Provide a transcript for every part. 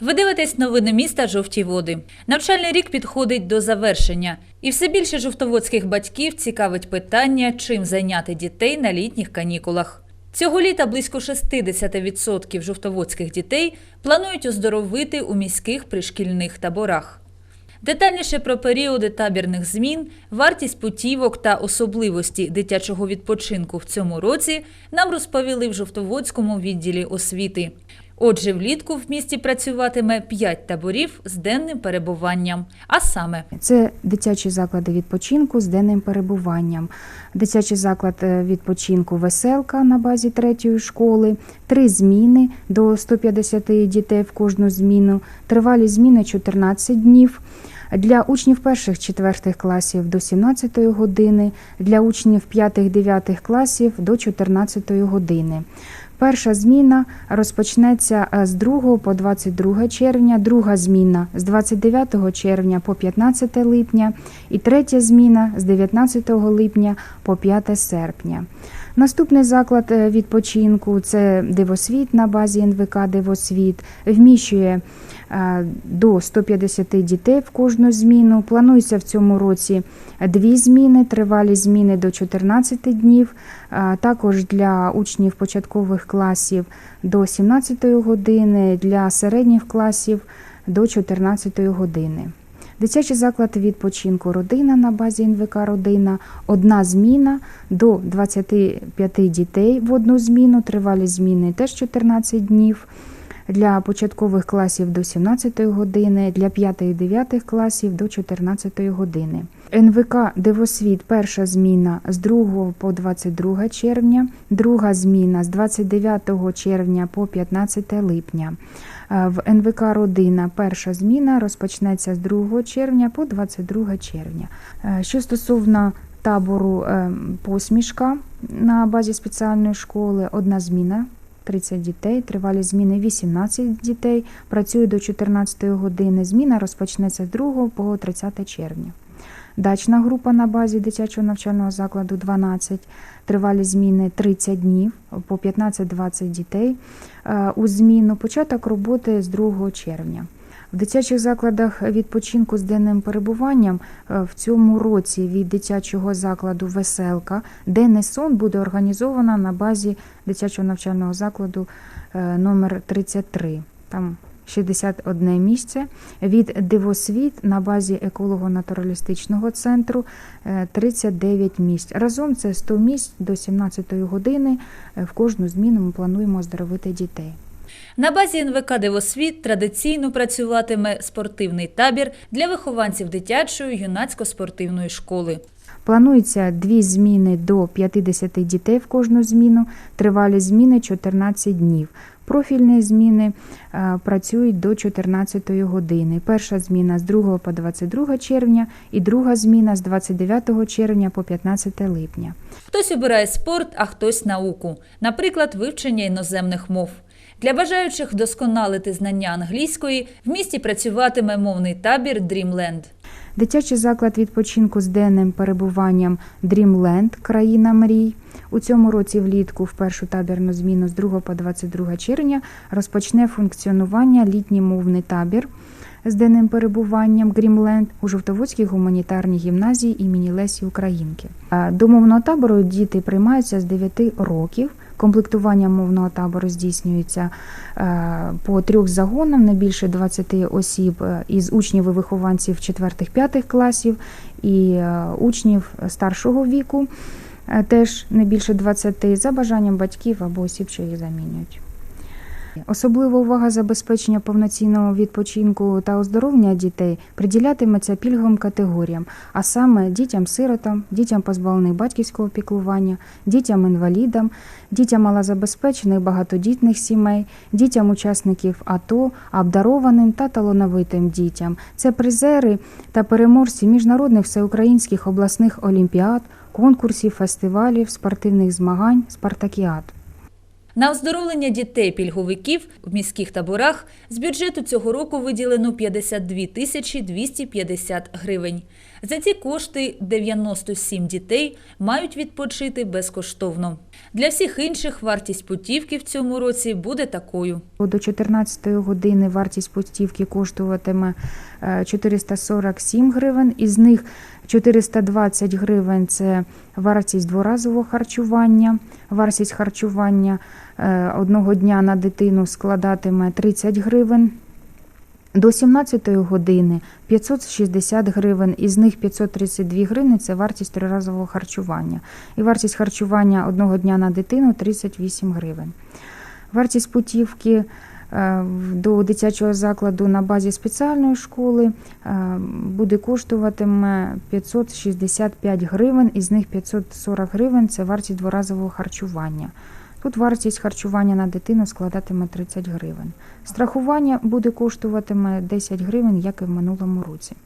Ви дивитесь новини міста Жовті води. Навчальний рік підходить до завершення, і все більше жовтоводських батьків цікавить питання, чим зайняти дітей на літніх канікулах. Цього літа близько 60% жовтоводських дітей планують оздоровити у міських пришкільних таборах. Детальніше про періоди табірних змін, вартість путівок та особливості дитячого відпочинку в цьому році нам розповіли в Жовтоводському відділі освіти. Отже, влітку в місті працюватиме 5 таборів з денним перебуванням, а саме Це дитячі заклади відпочинку з денним перебуванням. Дитячий заклад е, відпочинку Веселка на базі третьої школи, три зміни до 150 дітей в кожну зміну, тривалі зміни 14 днів. Для учнів перших четвертих класів до 17 години, для учнів п'ятих дев'ятих класів до 14 години. Перша зміна розпочнеться е, з 2 по 22 червня, друга зміна з 29 червня по 15 липня і третя зміна з 19 липня по 5 серпня. Наступний заклад е, відпочинку це Дивосвіт на базі НВК Дивосвіт. Вміщує е, до 150 дітей в кожну зміну. Планується в цьому році дві зміни, тривалі зміни до 14 днів. Також для учнів початкових класів до 17 години, для середніх класів до 14 години. Дитячий заклад відпочинку Родина на базі НВК Родина. Одна зміна до 25 дітей в одну зміну. Тривалі зміни теж 14 днів. Для початкових класів до 17 години, для 5-9 класів до 14 години. НВК Дивосвіт перша зміна з 2 по 22 червня, друга зміна з 29 червня по 15 липня. Е, В НВК Родина перша зміна розпочнеться з 2 червня по 22 червня. Е, Що стосовно табору е, посмішка на базі спеціальної школи, одна зміна. 30 дітей, тривалі зміни 18 дітей, працюють до 14 години. Зміна розпочнеться з 2 по 30 червня. Дачна група на базі дитячого навчального закладу 12, тривалі зміни 30 днів, по 15-20 дітей е, у зміну. Початок роботи з 2 червня. В дитячих закладах відпочинку з денним перебуванням е, в цьому році від дитячого закладу Веселка денний сон буде організовано на базі дитячого навчального закладу е, номер 33. Там 61 місце. Від Дивосвіт на базі еколого-натуралістичного центру е, 39 місць. Разом це 100 місць до 17 години. Е, В кожну зміну ми плануємо оздоровити дітей. На базі НВК Дивосвіт традиційно працюватиме спортивний табір для вихованців дитячої юнацько-спортивної школи. Планується дві зміни до 50 дітей в кожну зміну, тривалі зміни 14 днів. Профільні зміни е, працюють до 14 години. Перша зміна з 2 по 22 червня і друга зміна з 29 червня по 15 липня. Хтось обирає спорт, а хтось науку, наприклад, вивчення іноземних мов. Для бажаючих вдосконалити знання англійської в місті працюватиме мовний табір Dreamland. Дитячий заклад відпочинку з денним перебуванням Dreamland країна мрій. У цьому році влітку в першу табірну зміну з 2 по 22 червня розпочне функціонування літній мовний табір з денним перебуванням Грімленд у Жовтоводській гуманітарній гімназії імені Лесі Українки. До мовного табору діти приймаються з 9 років. Комплектування мовного табору здійснюється е, по трьох загонам, не більше 20 осіб е, із учнів і вихованців 4-5 класів і е, учнів старшого віку, теж не більше 20, за бажанням батьків або осіб, що їх замінюють. Особлива увага забезпечення повноцінного відпочинку та оздоровлення дітей приділятиметься пільговим категоріям, а саме дітям-сиротам, дітям позбавлених батьківського піклування, дітям-інвалідам, дітям малозабезпечених багатодітних сімей, дітям учасників АТО, обдарованим та талановитим дітям. Це призери та переможці міжнародних всеукраїнських обласних олімпіад, конкурсів, фестивалів, спортивних змагань, спартакіад. На оздоровлення дітей-пільговиків в міських таборах з бюджету цього року виділено 52 тисячі 250 гривень. За ці кошти 97 дітей мають відпочити безкоштовно. Для всіх інших вартість путівки в цьому році буде такою. До 14 години вартість путівки коштуватиме е, 447 гривень, із них 420 гривень це вартість дворазового харчування. Вартість харчування е, одного дня на дитину складатиме 30 гривень. До 17 години 560 гривень, із них 532 гривні – це вартість триразового харчування. І вартість харчування одного дня на дитину 38 гривень. Вартість путівки е, до дитячого закладу на базі спеціальної школи е, буде коштуватиме 565 гривень, із них 540 гривень це вартість дворазового харчування. Тут вартість харчування на дитину складатиме 30 гривень. Страхування буде коштуватиме 10 гривень, як і в минулому році.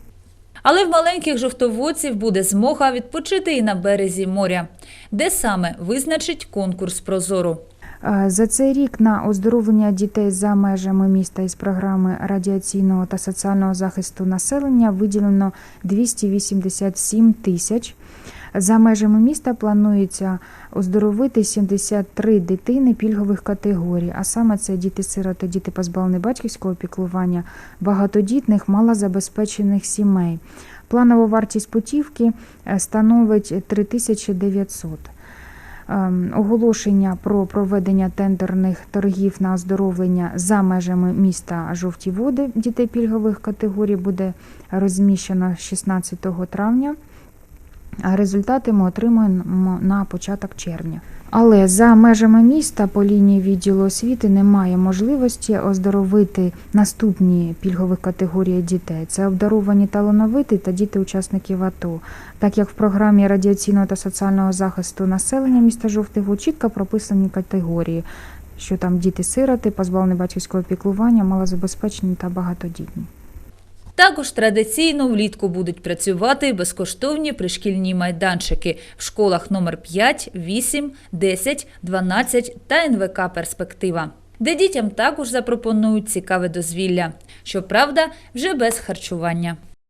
Але в маленьких жовтоводців буде змога відпочити і на березі моря, де саме визначить конкурс Прозору. Е, За цей рік на оздоровлення дітей за межами міста із програми радіаційного та соціального захисту населення виділено 287 тисяч. За межами міста планується оздоровити 73 дитини пільгових категорій, а саме це діти-сироти, діти позбавлені батьківського піклування, багатодітних, малозабезпечених сімей. Планова вартість путівки е, становить 3900. Ем, Оголошення про проведення тендерних торгів на оздоровлення за межами міста Жовті Води дітей пільгових категорій буде розміщено 16 травня. А результати ми отримаємо на початок червня. Але за межами міста по лінії відділу освіти немає можливості оздоровити наступні пільгові категорії дітей. Це обдаровані талановиті та діти учасників АТО, так як в програмі радіаційного та соціального захисту населення міста Жовтий чітко прописані категорії, що там діти-сироти, позбавлені батьківського піклування, малозабезпечені та багатодітні. Також традиційно влітку будуть працювати безкоштовні пришкільні майданчики в школах номер 5, 8, 10, 12 та НВК Перспектива, де дітям також запропонують цікаве дозвілля. Щоправда, вже без харчування.